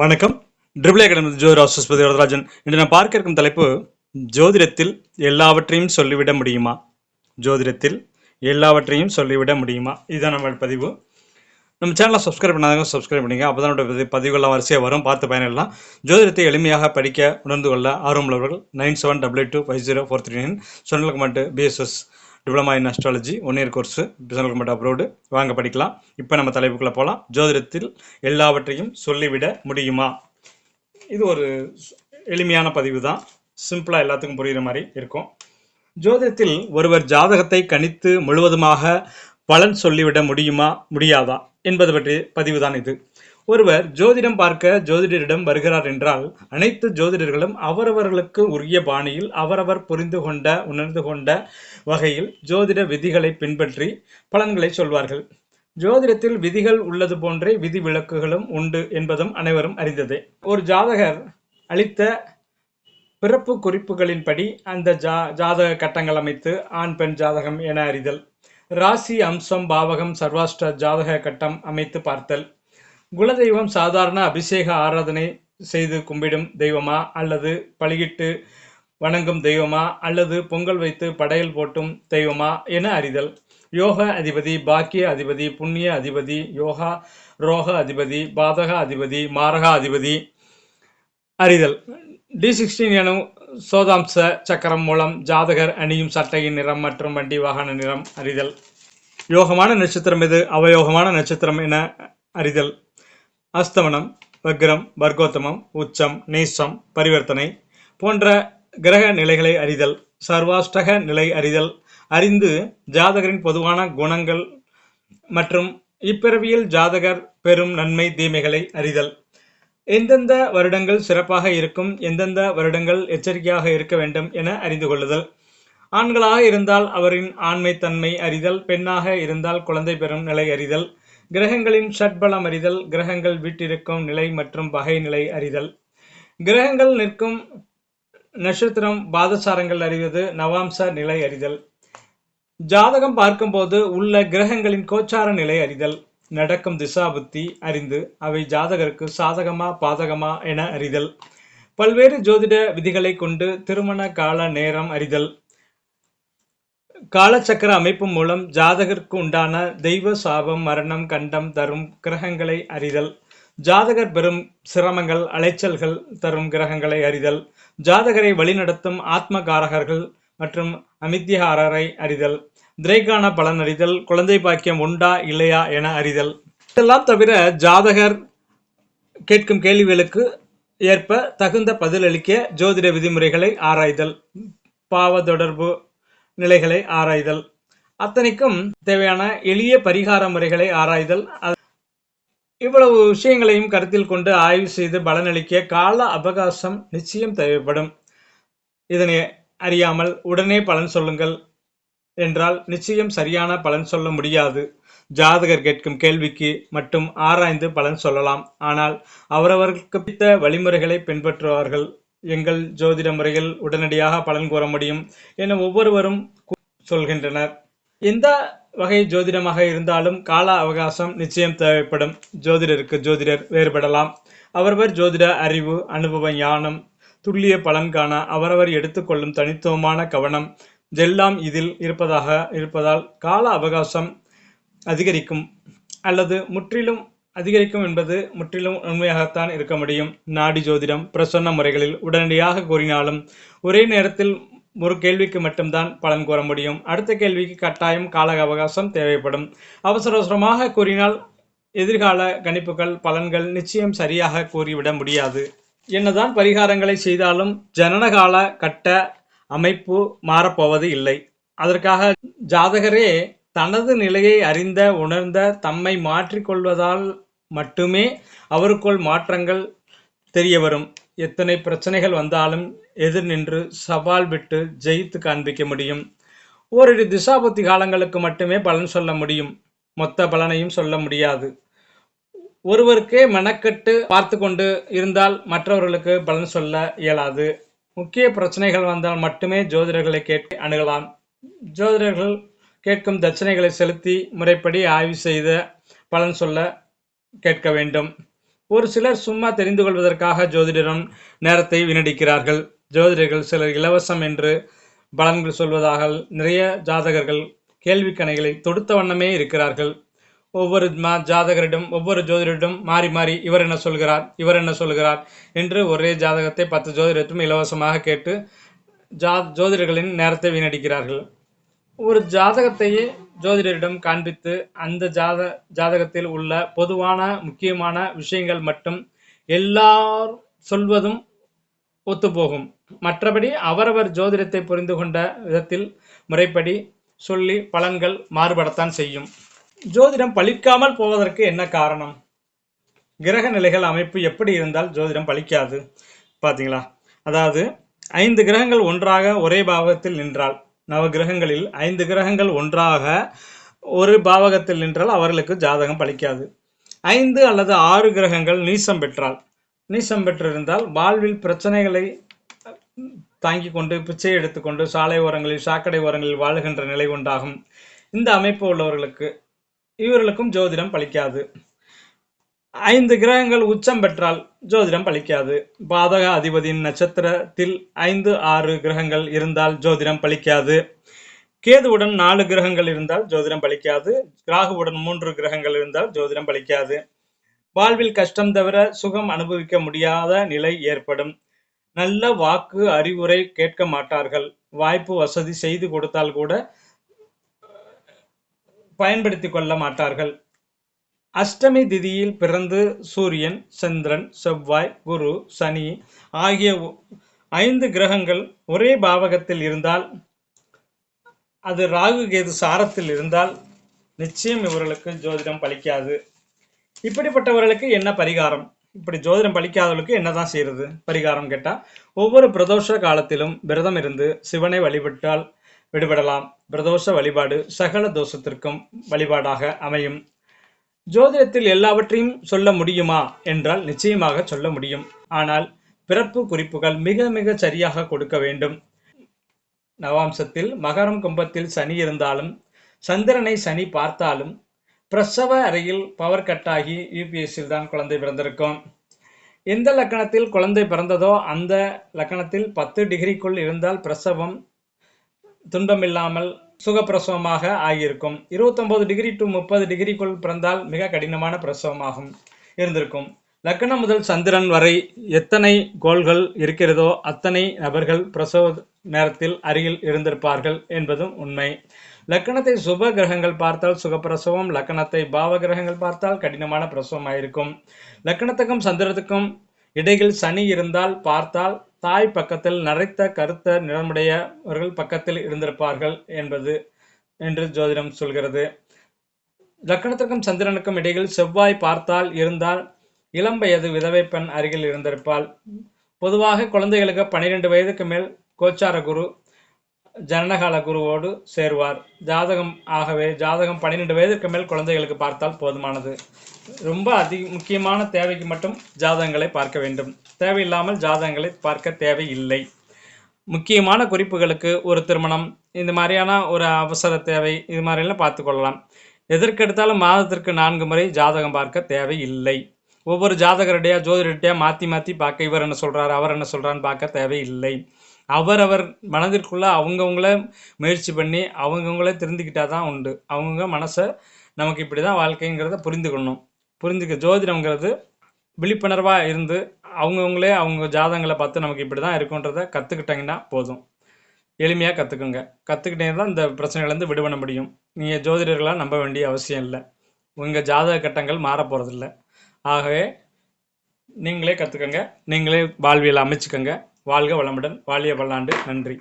வணக்கம். Triple academy Jothi ராசுஸ்பதி வரதராஜன். இன்று நான் பார்க்க இருக்கும் தலைப்பு ஜோதிடத்தில் எல்லாவற்றையும் சொல்லிவிட முடியுமா? ஜோதிடத்தில் எல்லாவற்றையும் சொல்லிவிட முடியுமா? இதுதான் நம்ம பதிவு. நம்ம சேனலை சப்ஸ்கிரைப் பண்ணாதவங்க சப்ஸ்கிரைப் பண்ணிங்க அப்போ தான் பதிவுகள்லாம் வரிசையாக வரும். பார்த்து பயனிடலாம் ஜோதிடத்தை எளிமையாக படிக்க உணர்ந்து கொள்ள ஆர்வமுள்ளவர்கள் nine seven double eight two five zero four three nine. சொன்னலுக்கு மட்டும் BSS diploma in astrology one year course personal cum bed abroad வாங்க படிக்கலாம். இப்போ நம்ம தலைப்புக்குள்ளே போகலாம் ஜோதிடத்தில் எல்லாவற்றையும் சொல்லிவிட முடியுமா? இது ஒரு எளிமையான பதிவு தான் சிம்பிளாக எல்லாத்துக்கும் புரிகிற மாதிரி இருக்கும். ஜோதிடத்தில் ஒருவர் ஜாதகத்தை கணித்து முழுவதுமாக பலன் சொல்லிவிட முடியுமா? முடியாதா? என்பது பற்றி பதிவு தான் இது. ஒருவர் ஜோதிடம் பார்க்க ஜோதிடரிடம் வருகிறார் என்றால் அனைத்து ஜோதிடர்களும் அவரவர்களுக்கு உரிய பாணியில் அவரவர் புரிந்து கொண்ட உணர்ந்து கொண்ட வகையில் ஜோதிட விதிகளை பின்பற்றி பலன்களை சொல்வார்கள். ஜோதிடத்தில் விதிகள் உள்ளது போன்றே விதி விலக்குகளும் உண்டு என்பதும் அனைவரும் அறிந்ததே. ஒரு ஜாதகர் அளித்த பிறப்பு குறிப்புகளின்படி அந்த ஜா ஜாதக கட்டங்கள் அமைத்து ஆண் பெண் ஜாதகம் என அறிதல். ராசி அம்சம் பாவகம் சர்வாஷ்ட ஜாதக கட்டம் அமைத்து பார்த்தல். குலதெய்வம் சாதாரண அபிஷேக ஆராதனை செய்து கும்பிடும் தெய்வமா? அல்லது பழுகிட்டு வணங்கும் தெய்வமா? அல்லது பொங்கல் வைத்து படையல் போட்டும் தெய்வமா? என அறிதல். யோக அதிபதி பாக்கிய அதிபதி புண்ணிய அதிபதி யோகா ரோக அதிபதி பாதக அதிபதி மாரக அதிபதி. அறிதல். டி சிக்ஸ்டீன் எனும் சோதாம்ச சக்கரம் மூலம் ஜாதகர் அணியும் சட்டையின் நிறம் மற்றும் வண்டி வாகன நிறம். அறிதல். யோகமான நட்சத்திரம் எது? அவயோகமான நட்சத்திரம் என அறிதல். அஸ்தமனம் வக்ரம் வர்க்கோத்தமம் உச்சம் நீசம் பரிவர்த்தனை போன்ற கிரக நிலைகளை அறிதல் சர்வாஷ்டக நிலை அறிதல் அறிந்து ஜாதகரின் பொதுவான குணங்கள் மற்றும் இப்பிறவியில் ஜாதகர் பெறும் நன்மை தீமைகளை அறிதல். எந்தெந்த வருடங்கள் சிறப்பாக இருக்கும் எந்தெந்த வருடங்கள் எச்சரிக்கையாக இருக்க வேண்டும் என அறிந்து கொள்ளுதல். ஆண்களாக இருந்தால் அவரின் ஆண்மை தன்மை அறிதல் பெண்ணாக இருந்தால் குழந்தை பெறும் நிலை அறிதல். கிரகங்களின் ஷட்பலம் அறிதல் கிரகங்கள் வீட்டிருக்கும் நிலை மற்றும் பகை நிலை அறிதல். கிரகங்கள் நிற்கும் நட்சத்திரம் பாதசாரங்கள் அறிவது நவாம்ச நிலை அறிதல். ஜாதகம் பார்க்கும்போது உள்ள கிரகங்களின் கோச்சார நிலை அறிதல் நடக்கும் திசா புத்தி அறிந்து அவை ஜாதகருக்கு சாதகமா பாதகமா என அறிதல். பல்வேறு ஜோதிட விதிகளை கொண்டு திருமண கால நேரம் அறிதல். காலச்சக்கர அமைப்பு மூலம் ஜாதகருக்கு உண்டான தெய்வ சாபம் மரணம் கண்டம் தரும் கிரகங்களை அறிதல். ஜாதகர் பெறும் சிரமங்கள் அலைச்சல்கள் தரும் கிரகங்களை அறிதல். ஜாதகரை வழிநடத்தும் ஆத்மகாரகர்கள் மற்றும் அமித்தியாரரை அறிதல். திரைக்கான பலன் அறிதல் குழந்தை பாக்கியம் உண்டா இல்லையா என அறிதல். இதெல்லாம் தவிர ஜாதகர் கேட்கும் கேள்விகளுக்கு ஏற்ப தகுந்த பதிலளிக்க ஜோதிட விதிமுறைகளை ஆராய்தல். பாவ தொடர்பு நிலைகளை ஆராய்தல். அத்தனைக்கும் தேவையான எளிய பரிகார முறைகளை ஆராய்தல். இவ்வளவு விஷயங்களையும் கருத்தில் கொண்டு ஆய்வு செய்து பலனளிக்க கால அவகாசம் நிச்சயம் தேவைப்படும். இதனை அறியாமல் உடனே பலன் சொல்லுங்கள். என்றால் நிச்சயம் சரியான பலன் சொல்ல முடியாது. ஜாதகர் கேட்கும் கேள்விக்கு மட்டும் ஆராய்ந்து பலன் சொல்லலாம். ஆனால் அவரவர்களுக்கு பிடித்த வழிமுறைகளை பின்பற்றுவார்கள். எங்கள் ஜோதிட முறையில் உடனடியாக பலன் கூற முடியும் என ஒவ்வொருவரும் சொல்கின்றனர். எந்த வகை ஜோதிடமாக இருந்தாலும் கால அவகாசம் நிச்சயம் தேவைப்படும். ஜோதிடருக்கு ஜோதிடர் வேறுபடலாம். அவரவர் ஜோதிட அறிவு அனுபவ ஞானம் துல்லிய பலன் காண அவரவர் எடுத்துக்கொள்ளும் தனித்துவமான கவனம் இதெல்லாம் இதில் இருப்பதாக இருப்பதால் கால அவகாசம் அதிகரிக்கும். அல்லது முற்றிலும் அதிகரிக்கும் என்பது முற்றிலும் உண்மையாகத்தான் இருக்க முடியும். நாடி ஜோதிடம் பிரசன்ன முறைகளில் உடனடியாக கூறினாலும் ஒரே நேரத்தில் ஒரு கேள்விக்கு மட்டும்தான் பலன் கூற முடியும். அடுத்த கேள்விக்கு கட்டாயம் கால அவகாசம் தேவைப்படும். அவசர அவசரமாக கூறினால் எதிர்கால கணிப்புகள் பலன்கள் நிச்சயம் சரியாக கூறிவிட முடியாது. என்னதான் பரிகாரங்களை செய்தாலும் ஜனனகால கட்ட அமைப்பு மாறப்போவது இல்லை. அதற்காக ஜாதகரே தனது நிலையை அறிந்த உணர்ந்த தம்மை மாற்றிக்கொள்வதால் மட்டுமே அவருக்குள் மாற்றங்கள் தெரிய வரும். எத்தனை பிரச்சனைகள் வந்தாலும் எதிர் நின்று சவால் விட்டு ஜெயித்து காண்பிக்க முடியும். ஓரிரு திசாபுத்தி காலங்களுக்கு மட்டுமே பலன் சொல்ல முடியும். மொத்த பலனையும் சொல்ல முடியாது. ஒருவருக்கே மெனக்கெட்டு பார்த்து கொண்டு இருந்தால் மற்றவர்களுக்கு பலன் சொல்ல இயலாது. முக்கிய பிரச்சனைகள் வந்தால் மட்டுமே ஜோதிடர்களை கேட்டு அணுகலாம். ஜோதிடர்கள் கேட்கும் தட்சணைகளை செலுத்தி முறைப்படி ஆய்வு செய்த பலன் சொல்ல கேட்க வேண்டும். ஒரு சிலர் சும்மா தெரிந்து கொள்வதற்காக ஜோதிடரும் நேரத்தை வீணடிக்கிறார்கள். ஜோதிடர்கள் சிலர் இலவசம் என்று பலன்கள் சொல்வதாக நிறைய ஜாதகர்கள் கேள்வி கணைகளை தொடுத்த வண்ணமே இருக்கிறார்கள். ஒவ்வொரு மா ஜாதகரிடம் ஒவ்வொரு ஜோதிடரிடம் மாறி மாறி இவர் என்ன சொல்கிறார் இவர் என்ன சொல்கிறார் என்று ஒரே ஜாதகத்தை பத்து ஜோதிடத்தும் இலவசமாக கேட்டு ஜா ஜோதிடர்களின் நேரத்தை வீணடிக்கிறார்கள். ஒரு ஜாதகத்தையே ஜோதிடரிடம் காண்பித்து அந்த ஜாத ஜாதகத்தில் உள்ள பொதுவான முக்கியமான விஷயங்கள் மட்டும் எல்லார் சொல்வதும் ஒத்துப்போகும். மற்றபடி அவரவர் ஜோதிடத்தை புரிந்து கொண்ட விதத்தில் முறைப்படி சொல்லி பலன்கள் மாறுபடத்தான் செய்யும். ஜோதிடம் பலிக்காமல் போவதற்கு என்ன காரணம்? கிரக நிலைகள் அமைப்பு எப்படி இருந்தால் ஜோதிடம் பலிக்காது பார்த்தீங்களா அதாவது ஐந்து கிரகங்கள் ஒன்றாக ஒரே பாவத்தில் நின்றால் நவ கிரகங்களில் ஐந்து கிரகங்கள் ஒன்றாக ஒரு பாவகத்தில் நின்றால் அவர்களுக்கு ஜாதகம் பலிக்காது ஐந்து அல்லது ஆறு கிரகங்கள் நீசம் பெற்றால் நீசம் பெற்றிருந்தால் வாழ்வில் பிரச்சனைகளை தாங்கி கொண்டு பிச்சை எடுத்துக்கொண்டு சாலை ஓரங்களில் சாக்கடை ஓரங்களில் வாழுகின்ற நிலை உண்டாகும். இந்த அமைப்பு உள்ளவர்களுக்கு இவர்களுக்கும் ஜோதிடம் பலிக்காது ஐந்து கிரகங்கள் உச்சம் பெற்றால் ஜோதிடம் பலிக்காது பாதக அதிபதியின் நட்சத்திரத்தில் ஐந்து ஆறு கிரகங்கள் இருந்தால் ஜோதிடம் பலிக்காது கேதுவுடன் நாலு கிரகங்கள் இருந்தால் ஜோதிடம் பலிக்காது ராகுவுடன் மூன்று கிரகங்கள் இருந்தால் ஜோதிடம் பலிக்காது வாழ்வில் கஷ்டம் தவிர சுகம் அனுபவிக்க முடியாத நிலை ஏற்படும். நல்ல வாக்கு அறிவுரை கேட்க மாட்டார்கள். வாய்ப்பு வசதி செய்து கொடுத்தால் கூட பயன்படுத்தி கொள்ள மாட்டார்கள். அஷ்டமி திதியில் பிறந்து சூரியன் சந்திரன் செவ்வாய் குரு சனி ஆகிய ஐந்து கிரகங்கள் ஒரே பாவகத்தில் இருந்தால் அது ராகு கேது சாரத்தில் இருந்தால் நிச்சயம் இவர்களுக்கு ஜோதிடம் பலிக்காது. இப்படிப்பட்டவர்களுக்கு என்ன பரிகாரம்? இப்படி ஜோதிடம் பலிக்காதவர்களுக்கு என்னதான் செய்யறது? பரிகாரம் கேட்டால் ஒவ்வொரு பிரதோஷ காலத்திலும் விரதம் இருந்து சிவனை வழிபட்டால் விடுபடலாம். பிரதோஷ வழிபாடு சகல தோஷத்திற்கும் வழிபாடாக அமையும். ஜோதிடத்தில் எல்லாவற்றையும் சொல்ல முடியுமா என்றால் நிச்சயமாக சொல்ல முடியும். ஆனால் பிறப்பு குறிப்புகள் மிக மிக சரியாக கொடுக்க வேண்டும். நவாம்சத்தில் மகரம் கும்பத்தில் சனி இருந்தாலும் சந்திரனை சனி பார்த்தாலும் பிரசவ அறையில் பவர் கட் ஆகி யூபிஎஸ்சியில் தான் குழந்தை பிறந்திருக்கும். எந்த லக்கணத்தில் குழந்தை பிறந்ததோ அந்த லக்கணத்தில் பத்து டிகிரிக்குள் இருந்தால் பிரசவம் துன்பமில்லாமல் சுகப்பிரசவமாக ஆகியிருக்கும். இருபத்தொன்பது டிகிரி டு முப்பது டிகிரிக்குள் பிறந்தால் மிக கடினமான பிரசவமாகும் இருந்திருக்கும். லக்கணம் முதல் சந்திரன் வரை எத்தனை கோள்கள் இருக்கிறதோ அத்தனை நபர்கள் பிரசவ நேரத்தில் அருகில் இருந்திருப்பார்கள் என்பதும் உண்மை. லக்கணத்தை சுப கிரகங்கள் பார்த்தால் சுகப்பிரசவம் லக்கணத்தை பாவ கிரகங்கள் பார்த்தால் கடினமான பிரசவமாயிருக்கும். லக்கணத்துக்கும் சந்திரத்துக்கும் இடையில் சனி இருந்தால் பார்த்தால் தாய் பக்கத்தில் நரைத்த கருத்த நிறமுடையவர்கள் பக்கத்தில் இருந்திருப்பார்கள் என்பது என்று ஜோதிடம் சொல்கிறது. லக்கணத்திற்கும் சந்திரனுக்கும் இடையில் செவ்வாய் பார்த்தால் இருந்தால் இளம் வயது விதவை பெண் அருகில் இருந்திருப்பாள். பொதுவாக குழந்தைகளுக்கு பன்னிரெண்டு வயதுக்கு மேல் கோச்சார குரு ஜனனகால குருவோடு சேருவார். ஜாதகம் ஆகவே ஜாதகம் பன்னிரெண்டு வயதுக்கு மேல் குழந்தைகளுக்கு பார்த்தால் போதுமானது. ரொம்ப அதி முக்கியமான தேவைக்கு மட்டும் ஜாதகங்களை பார்க்க வேண்டும். தேவையில்லாமல் ஜாதகங்களை பார்க்க தேவை இல்லை முக்கியமான குறிப்புகளுக்கு ஒரு திருமணம் இந்த மாதிரியான ஒரு அவசர தேவை இது மாதிரிலாம் பார்த்து கொள்ளலாம். எதற்கெடுத்தாலும் மாதத்திற்கு நான்கு முறை ஜாதகம் பார்க்க தேவை இல்லை ஒவ்வொரு ஜாதகருடைய ஜோதிடர்கிட்டயா மாற்றி மாற்றி பார்க்க இவர் என்ன சொல்கிறார் அவர் என்ன சொல்கிறான்னு பார்க்க தேவையில்லை. அவரவர் மனதிற்குள்ளே அவங்கவுங்கள முயற்சி பண்ணி அவங்கவுங்களே தெரிந்துக்கிட்டால் தான் உண்டு. அவங்கவுங்க மனசை நமக்கு இப்படி தான் வாழ்க்கைங்கிறத புரிந்துக்கணும். புரிஞ்சுக்க ஜோதிடம்ங்கிறது விழிப்புணர்வாக இருந்து அவங்கவுங்களே அவங்க ஜாதகங்களை பார்த்து நமக்கு இப்படி தான் இருக்குன்றத கற்றுக்கிட்டாங்கன்னா போதும். எளிமையாக கற்றுக்குங்க கற்றுக்கிட்டே தான் இந்த பிரச்சனைகள்லேருந்து விடுபட முடியும். நீங்கள் ஜோதிடர்களாக நம்ப வேண்டிய அவசியம் இல்லை. உங்கள் ஜாதக கட்டங்கள் மாற போகிறதில்ல ஆகவே நீங்களே கற்றுக்கங்க நீங்களே வாழ்வியல் அமைச்சுக்கங்க. வாழ்க வளமுடன் வாழிய வல்லாண்டு நன்றி.